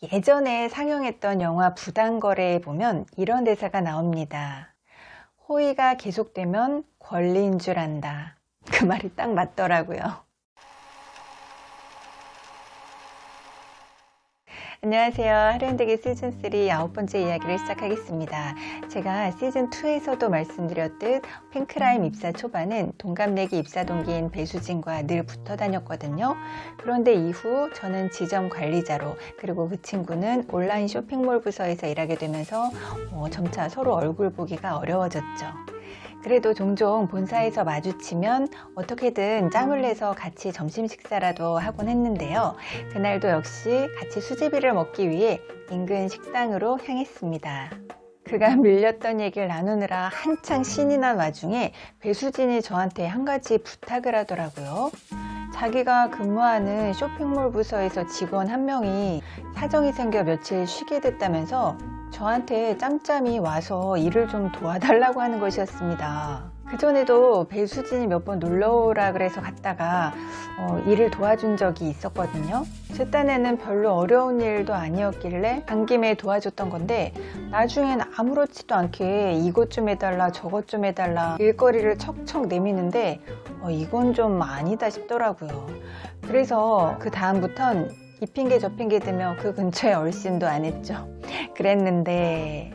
예전에 상영했던 영화 부당거래에 보면 이런 대사가 나옵니다. 호의가 계속되면 권리인 줄 안다. 그 말이 딱 맞더라고요. 안녕하세요. 하루현대기 시즌3 아홉 번째 이야기를 시작하겠습니다. 제가 시즌2에서도 말씀드렸듯 핑크라임 입사 초반은 동갑내기 입사 동기인 배수진과 늘 붙어 다녔거든요. 그런데 이후 저는 지점 관리자로 그리고 그 친구는 온라인 쇼핑몰 부서에서 일하게 되면서 어, 점차 서로 얼굴 보기가 어려워졌죠. 그래도 종종 본사에서 마주치면 어떻게든 짬을 내서 같이 점심 식사라도 하곤 했는데요. 그날도 역시 같이 수제비를 먹기 위해 인근 식당으로 향했습니다. 그간 밀렸던 얘기를 나누느라 한창 신이 난 와중에 배수진이 저한테 한 가지 부탁을 하더라고요. 자기가 근무하는 쇼핑몰 부서에서 직원 한 명이 사정이 생겨 며칠 쉬게 됐다면서 저한테 짬짬이 와서 일을 좀 도와달라고 하는 것이었습니다. 그전에도 배수진이 몇 번 놀러 오라 그래서 갔다가 어, 일을 도와준 적이 있었거든요. 제 딴에는 별로 어려운 일도 아니었길래 간 김에 도와줬던 건데 나중엔 아무렇지도 않게 이것 좀 해달라 저것 좀 해달라 일거리를 척척 내미는데 어, 이건 좀 아니다 싶더라고요. 그래서 그 다음부턴 이 핑계 저 핑계 대며 그 근처에 얼씬도 안 했죠. 그랬는데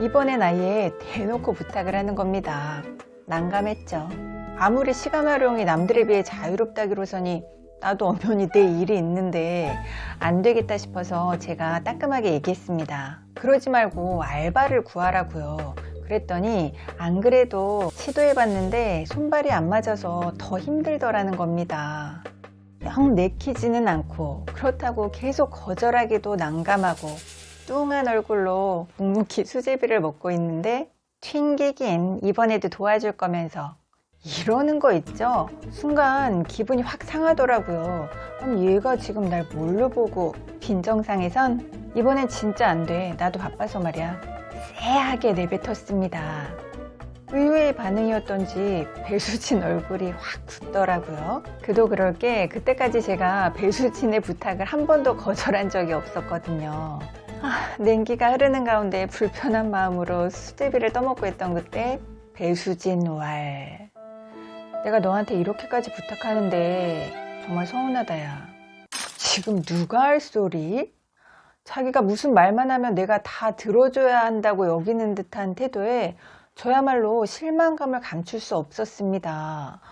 이번엔 아예 대놓고 부탁을 하는 겁니다. 난감했죠. 아무리 시간 활용이 남들에 비해 자유롭다기로서니 나도 엄연히 내 일이 있는데 안 되겠다 싶어서 제가 따끔하게 얘기했습니다. 그러지 말고 알바를 구하라고요. 그랬더니 안 그래도 시도해봤는데 손발이 안 맞아서 더 힘들더라는 겁니다. 영 내키지는 않고 그렇다고 계속 거절하기도 난감하고 뚱한 얼굴로 묵묵히 수제비를 먹고 있는데 튕기긴 이번에도 도와줄 거면서 이러는 거 있죠? 순간 기분이 확 상하더라고요. 아니 얘가 지금 날 뭘로 보고 빈정상에선 이번엔 진짜 안 돼. 나도 바빠서 말이야. 쎄하게 내뱉었습니다. 의외의 반응이었던지 배수진 얼굴이 확 굳더라고요. 그도 그럴 게 그때까지 제가 배수진의 부탁을 한 번도 거절한 적이 없었거든요. 아, 냉기가 흐르는 가운데 불편한 마음으로 수제비를 떠먹고 있던 그때 배수진 왈. 내가 너한테 이렇게까지 부탁하는데 정말 서운하다 야. 지금 누가 할 소리? 자기가 무슨 말만 하면 내가 다 들어줘야 한다고 여기는 듯한 태도에 저야말로 실망감을 감출 수 없었습니다.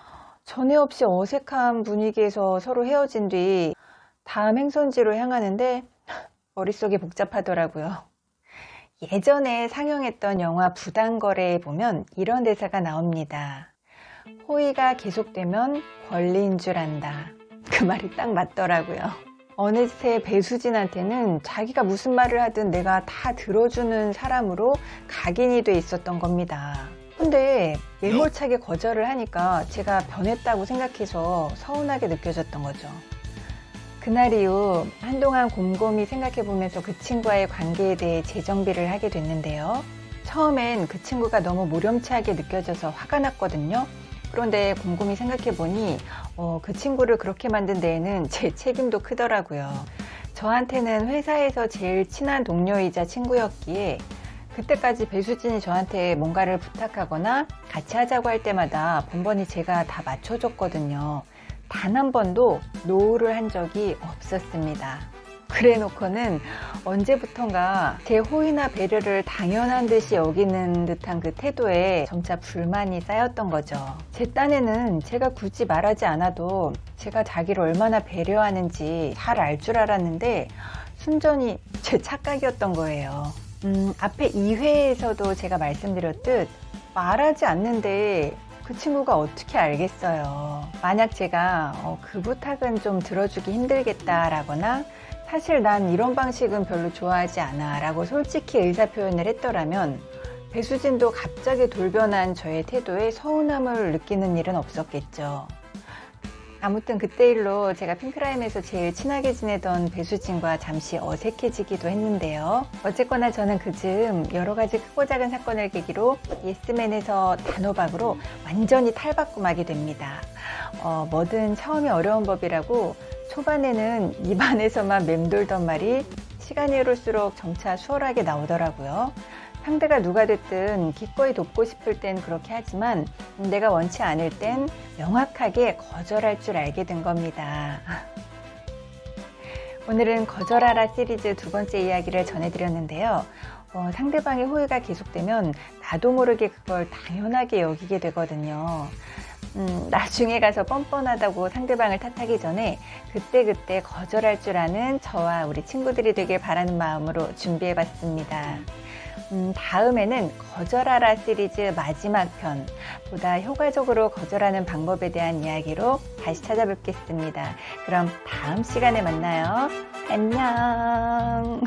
전에 없이 어색한 분위기에서 서로 헤어진 뒤 다음 행선지로 향하는데 머릿속이 복잡하더라고요. 예전에 상영했던 영화 부당거래에 보면 이런 대사가 나옵니다. 호의가 계속되면 권리인 줄 안다. 그 말이 딱 맞더라고요. 어느새 배수진한테는 자기가 무슨 말을 하든 내가 다 들어주는 사람으로 각인이 돼 있었던 겁니다. 근데 매몰차게 거절을 하니까 제가 변했다고 생각해서 서운하게 느껴졌던 거죠. 그날 이후 한동안 곰곰이 생각해보면서 그 친구와의 관계에 대해 재정비를 하게 됐는데요. 처음엔 그 친구가 너무 모렴치하게 느껴져서 화가 났거든요. 그런데 곰곰이 생각해보니 어, 그 친구를 그렇게 만든 데에는 제 책임도 크더라고요. 저한테는 회사에서 제일 친한 동료이자 친구였기에 그때까지 배수진이 저한테 뭔가를 부탁하거나 같이 하자고 할 때마다 번번이 제가 다 맞춰줬거든요. 단 한 번도 노를 한 적이 없었습니다. 그래 놓고는 언제부턴가 제 호의나 배려를 당연한 듯이 여기는 듯한 그 태도에 점차 불만이 쌓였던 거죠. 제 딴에는 제가 굳이 말하지 않아도 제가 자기를 얼마나 배려하는지 잘 알 줄 알았는데 순전히 제 착각이었던 거예요. 음, 앞에 2회에서도 제가 말씀드렸듯 말하지 않는데 그 친구가 어떻게 알겠어요. 만약 제가 어, 그 부탁은 좀 들어주기 힘들겠다라거나 사실 난 이런 방식은 별로 좋아하지 않아 라고 솔직히 의사 표현을 했더라면 배수진도 갑자기 돌변한 저의 태도에 서운함을 느끼는 일은 없었겠죠. 아무튼 그때 일로 제가 핑크라임에서 제일 친하게 지내던 배수진과 잠시 어색해지기도 했는데요. 어쨌거나 저는 그즈음 여러 가지 크고 작은 사건을 계기로 예스맨에서 단호박으로 완전히 탈바꿈하게 됩니다. 어, 뭐든 처음이 어려운 법이라고 초반에는 입안에서만 맴돌던 말이 시간이 흐를수록 점차 수월하게 나오더라고요. 상대가 누가 됐든 기꺼이 돕고 싶을 땐 그렇게 하지만 내가 원치 않을 땐 명확하게 거절할 줄 알게 된 겁니다. 오늘은 거절하라 시리즈 두 번째 이야기를 전해드렸는데요. 어, 상대방의 호의가 계속되면 나도 모르게 그걸 당연하게 여기게 되거든요. 음, 나중에 가서 뻔뻔하다고 상대방을 탓하기 전에 그때 그때 거절할 줄 아는 저와 우리 친구들이 되길 바라는 마음으로 준비해 봤습니다. 음, 다음에는 거절하라 시리즈 마지막 편, 보다 효과적으로 거절하는 방법에 대한 이야기로 다시 찾아뵙겠습니다. 그럼 다음 시간에 만나요. 안녕.